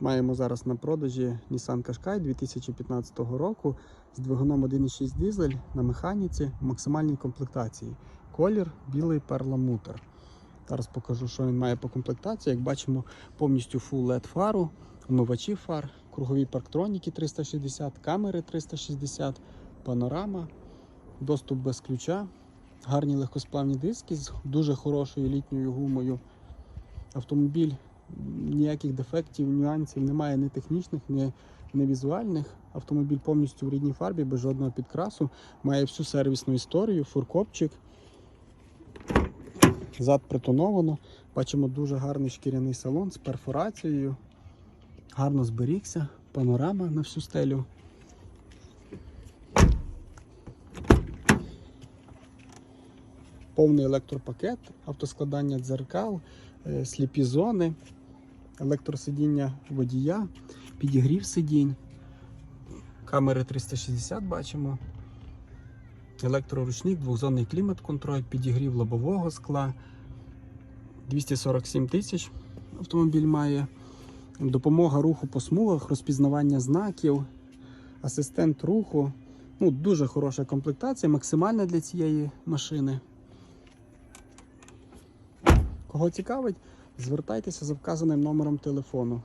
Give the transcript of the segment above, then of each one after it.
Маємо зараз на продажі Nissan Qashqai 2015 року з двигуном 1.6 дизель на механіці в максимальній комплектації. Колір білий перламутр. Зараз покажу, що він має по комплектації. Як бачимо, повністю full LED фару, омивачі фар, кругові парктроніки 360, камери 360, панорама, доступ без ключа, гарні легкосплавні диски з дуже хорошою літньою гумою. Автомобіль ніяких дефектів, нюансів немає ні технічних, ні, ні візуальних. Автомобіль повністю в рідній фарбі, без жодного підкрасу, має всю сервісну історію, фуркопчик. Зад притоновано. Бачимо дуже гарний шкіряний салон з перфорацією. Гарно зберігся, панорама на всю стелю. Повний електропакет, автоскладання дзеркал, е, сліпі зони, електросидіння водія, підігрів сидінь, камери 360 бачимо, електроручник, двохзонний клімат-контроль, підігрів лобового скла, 247 тисяч автомобіль має, допомога руху по смугах, розпізнавання знаків, асистент руху. Ну, Дуже хороша комплектація, максимальна для цієї машини. Кого цікавить, звертайтеся за вказаним номером телефону.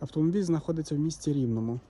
Автомобіль знаходиться в місті Рівному.